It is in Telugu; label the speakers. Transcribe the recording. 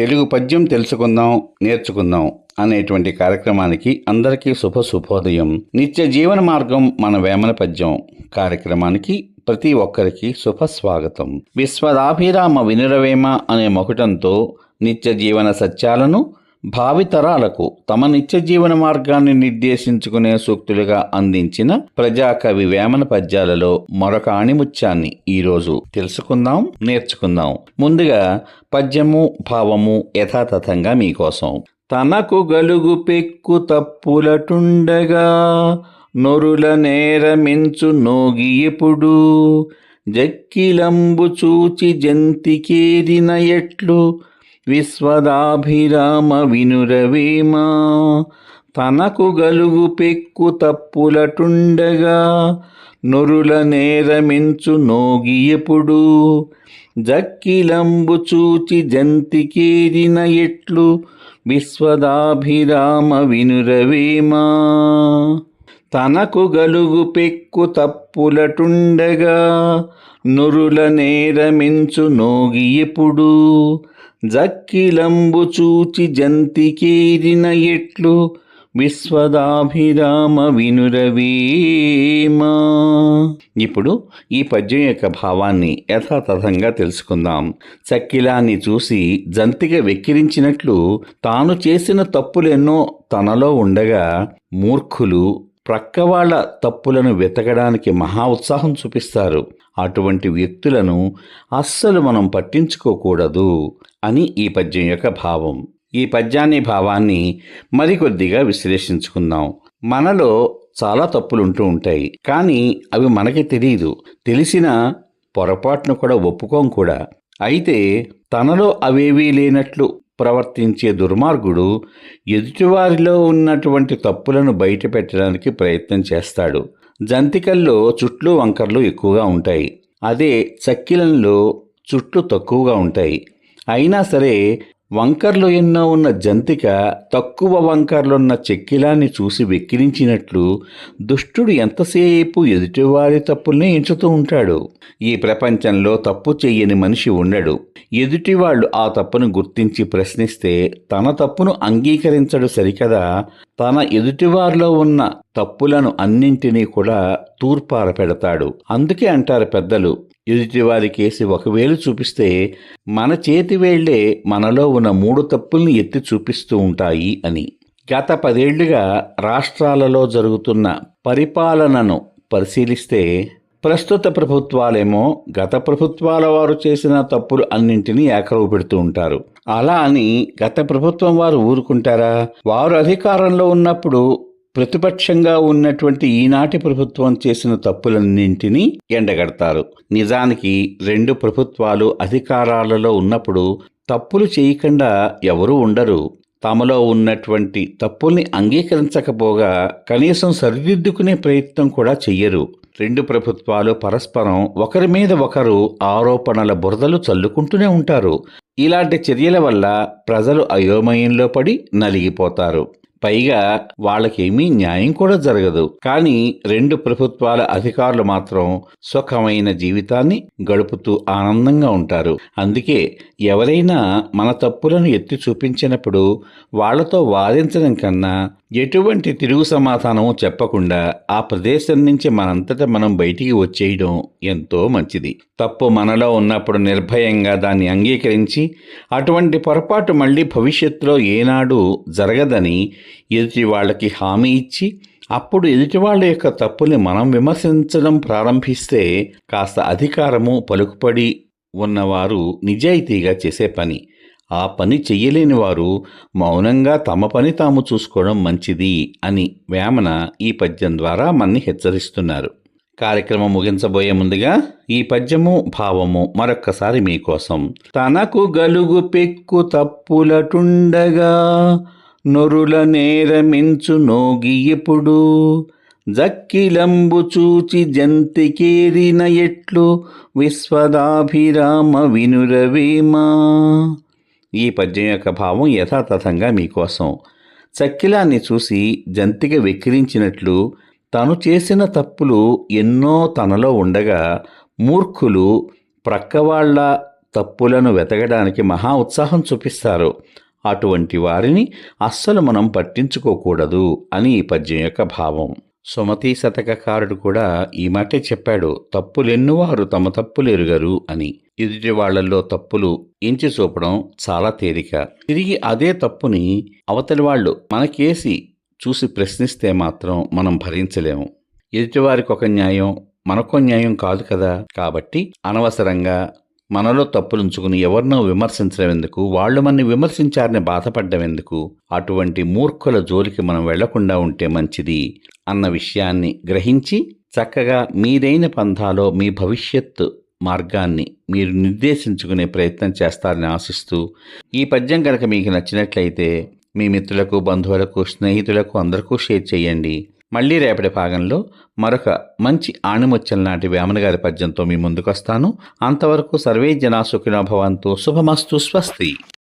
Speaker 1: తెలుగు పద్యం తెలుసుకుందాం నేర్చుకుందాం అనేటువంటి కార్యక్రమానికి అందరికీ శుభ శుభోదయం. నిత్య జీవన మార్గం మన వేమన పద్యం కార్యక్రమానికి ప్రతి ఒక్కరికి శుభ స్వాగతం. విశ్వదాభిరామ వినురవేమ అనే మొకటంతో నిత్య జీవన సత్యాలను భావితరాలకు తమ నిత్య జీవన మార్గాన్ని నిర్దేశించుకునే సూక్తులుగా అందించిన ప్రజాకవి వేమన పద్యాలలో మరొక ఆణిముత్యాన్ని ఈరోజు తెలుసుకుందాం నేర్చుకుందాం. ముందుగా పద్యము భావము యథాతథంగా మీకోసం. తనకు గలుగు పెక్కు తప్పులటుండగా నొరుల నేరమించు నోగి ఎప్పుడు? జక్కిలంబు చూచి జంతికేరిన ఎట్లు? విశ్వదాభిరామ వినురవేమా తనకు గలుగు పెక్కు తప్పులటుండగా నొరుల నేరమించు నోగి ఎప్పుడు? జక్కిలంబు చూచి జంతికేరిన ఎట్లు? విశ్వదాభిరామ వినురవేమా తనకు గలుగు పెక్కు తప్పులటుండగా నురుల నేరమించు నోగి ఎప్పుడు? జక్కిలంబు చూచి జంతికేరిన ఎట్లు విశ్వదాభిరామ వినురవీమా. ఇప్పుడు ఈ పద్యం యొక్క భావాన్ని యథాతథంగా తెలుసుకుందాం. చక్కిలాన్ని చూసి జంతిక వెక్కిరించినట్లు తాను చేసిన తప్పులెన్నో తనలో ఉండగా మూర్ఖులు ప్రక్కవాళ్ళ తప్పులను వెతకడానికి మహా ఉత్సాహం చూపిస్తారు. అటువంటి వ్యక్తులను అస్సలు మనం పట్టించుకోకూడదు. అని ఈ పద్యం యొక్క భావం. ఈ పద్యాన్ని భావాన్ని మరికొద్దిగా విశ్లేషించుకుందాం. మనలో చాలా తప్పులు ఉంటూ ఉంటాయి. కానీ అవి మనకి తెలియదు తెలిసిన పొరపాటును కూడా ఒప్పుకోం కూడా. అయితే తనలో అవేవీ లేనట్లు ప్రవర్తించే దుర్మార్గుడు ఎదుటివారిలో ఉన్నటువంటి తప్పులను బయట పెట్టడానికి ప్రయత్నం చేస్తాడు. జంతికల్లో చుట్లు వంకర్లు ఎక్కువగా ఉంటాయి. అదే చక్కిలంలో చుట్లు తక్కువగా ఉంటాయి. అయినా సరే వంకర్లు ఎన్నో ఉన్న జంతిక తక్కువ వంకర్లున్న చెక్కిలాన్ని చూసి వెక్కిరించినట్లు దుష్టుడు ఎంతసేపు ఎదుటివారి తప్పుల్నే ఎంచుతూ ఉంటాడు. ఈ ప్రపంచంలో తప్పు చెయ్యని మనిషి ఉండడు. ఎదుటివాళ్ళు ఆ తప్పును గుర్తించి ప్రశ్నిస్తే తన తప్పును అంగీకరించడు సరికదా. తన ఎదుటివారిలో ఉన్న తప్పులను అన్నింటినీ కూడా తూర్పార పెడతాడు అందుకే అంటారు పెద్దలు ఎదుటివారి కేసి ఒక చూపిస్తే మన చేతి వేళ్ళే మనలో ఉన్న మూడు తప్పుల్ని ఎత్తి చూపిస్తూ ఉంటాయి అని. గత పదేళ్ళుగా రాష్ట్రాలలో జరుగుతున్న పరిపాలనను పరిశీలిస్తే ప్రస్తుత ప్రభుత్వాలేమో గత ప్రభుత్వాల వారు చేసిన తప్పులు అన్నింటినీ ఏకరవు పెడుతూ ఉంటారు. అలా అని గత ప్రభుత్వం వారు ఊరుకుంటారా? వారు అధికారంలో ఉన్నప్పుడు ప్రతిపక్షంగా ఉన్నటువంటి ఈనాటి ప్రభుత్వం చేసిన తప్పులన్నింటినీ ఎండగడతారు. నిజానికి రెండు ప్రభుత్వాలు అధికారాలలో ఉన్నప్పుడు తప్పులు చేయకుండా ఎవరూ ఉండరు. తమలో ఉన్నటువంటి తప్పుల్ని అంగీకరించకపోగా కనీసం సరిదిద్దుకునే ప్రయత్నం కూడా చెయ్యరు. రెండు ప్రభుత్వాలు పరస్పరం ఒకరి మీద ఒకరు ఆరోపణల బురదలు చల్లుకుంటూనే ఉంటారు. ఇలాంటి చర్యల వల్ల ప్రజలు అయోమయంలో పడి నలిగిపోతారు. పైగా వాళ్ళకేమీ న్యాయం కూడా జరగదు. కానీ రెండు ప్రభుత్వాల అధికారులు మాత్రం సుఖమైన జీవితాన్ని గడుపుతూ ఆనందంగా ఉంటారు. అందుకే ఎవరైనా మన తప్పులను ఎత్తి చూపించినప్పుడు వాళ్ళతో వాదించడం కన్నా ఎటువంటి తిరుగు సమాధానము చెప్పకుండా ఆ ప్రదేశం నుంచి మనంతట మనం బయటికి వచ్చేయడం ఎంతో మంచిది. తప్పు మనలో ఉన్నప్పుడు నిర్భయంగా దాన్ని అంగీకరించి అటువంటి పొరపాటు మళ్ళీ భవిష్యత్తులో ఏనాడు జరగదని ఎదుటి వాళ్ళకి హామీ ఇచ్చి అప్పుడు ఎదుటి వాళ్ళ యొక్క తప్పుని మనం విమర్శించడం ప్రారంభిస్తే కాస్త అధికారము పలుకుపడి ఉన్నవారు నిజాయితీగా చేసే పని. ఆ పని చెయ్యలేని వారు మౌనంగా తమ పని తాము చూసుకోవడం మంచిది అని వేమన ఈ పద్యం ద్వారా మన్ని హెచ్చరిస్తున్నారు. కార్యక్రమం ముగించబోయే ముందుగా ఈ పద్యము భావము మరొక్కసారి మీకోసం. తనకు గలుగు పెక్కు తప్పులటుండగా నొరుల నేరమించు నోగి ఎప్పుడు? జక్కిలంబు చూచి జంతికేరిన ఎట్లు? విశ్వదాభిరామ వినురవేమా? ఈ పద్యం యొక్క భావం యథాతథంగా మీకోసం. చక్కిలాన్ని చూసి జంతిక వెక్కిరించినట్లు తను చేసిన తప్పులు ఎన్నో తనలో ఉండగా మూర్ఖులు ప్రక్కవాళ్ళ తప్పులను వెతకడానికి మహా ఉత్సాహం చూపిస్తారు. అటువంటి వారిని అస్సలు మనం పట్టించుకోకూడదు అని ఈ పద్యం యొక్క భావం. సుమతి శతకకారుడు కూడా ఈ మాటే చెప్పాడు తప్పులెన్నువారు తమ తప్పులెరుగరు అని. ఎదుటి వాళ్ళలో తప్పులు ఎంచి చూపడం చాలా తేలిక. తిరిగి అదే తప్పుని అవతలి వాళ్ళు మనకేసి చూసి ప్రశ్నిస్తే మాత్రం మనం భరించలేము. ఎదుటివారికి ఒక న్యాయం మనకో న్యాయం కాదు కదా. కాబట్టి అనవసరంగా మనలో తప్పులుంచుకుని ఎవరినో విమర్శించడమెందుకు వాళ్ళు మనని విమర్శించారని బాధపడ్డమెందుకు అటువంటి మూర్ఖుల జోలికి మనం వెళ్ళకుండా ఉంటే మంచిది అన్న విషయాన్ని గ్రహించి చక్కగా మీదైన పంథాలో మీ భవిష్యత్తు మార్గాన్ని మీరు నిర్దేశించుకునే ప్రయత్నం చేస్తారని ఆశిస్తూ ఈ పద్యం కనుక మీకు నచ్చినట్లయితే మీ మిత్రులకు బంధువులకు స్నేహితులకు అందరికీ షేర్ చేయండి. మళ్ళీ రేపటి భాగంలో మరొక మంచి ఆణిముచ్చల నాటి వేమనగారి పద్యంతో మీ ముందుకొస్తాను. అంతవరకు సర్వే జనా సుఖినోభవంతో శుభమస్తు. స్వస్తి.